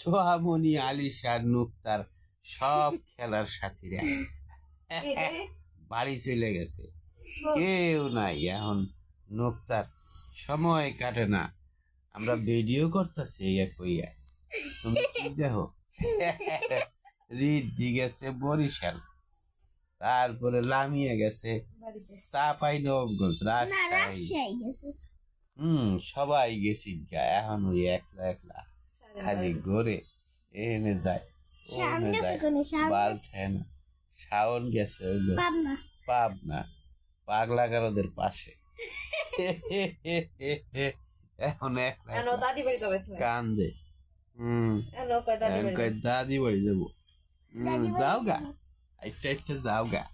সোহামণি আলিশার নুক্তার সব খেলার সাথীরা বাড়ি চলে গেছে কেউ নাই এখন নোক্তার সময় কাটে না আমরা ভিডিও করতেছি ইয়া কইয়া তুমি কি দেখো রিদ্ধি গেছে বরিশাল তারপরে লামিয়ে গেছে। চাপাই নবগঞ্জ রাজশাহী। হুম সবাই গেছি গা এখন ওই একলা একলা খালি ঘুরে এনে যায় ওনে যায় বাল ঠেন শাওন গেছে হইল পাবনা। পাবনা পাগলাগারদের পাশে। এখন একলা কান্দে। হুম দাদি বাড়ি যাব। যাও গা। যাব। আচ্ছা আচ্ছা যাও গা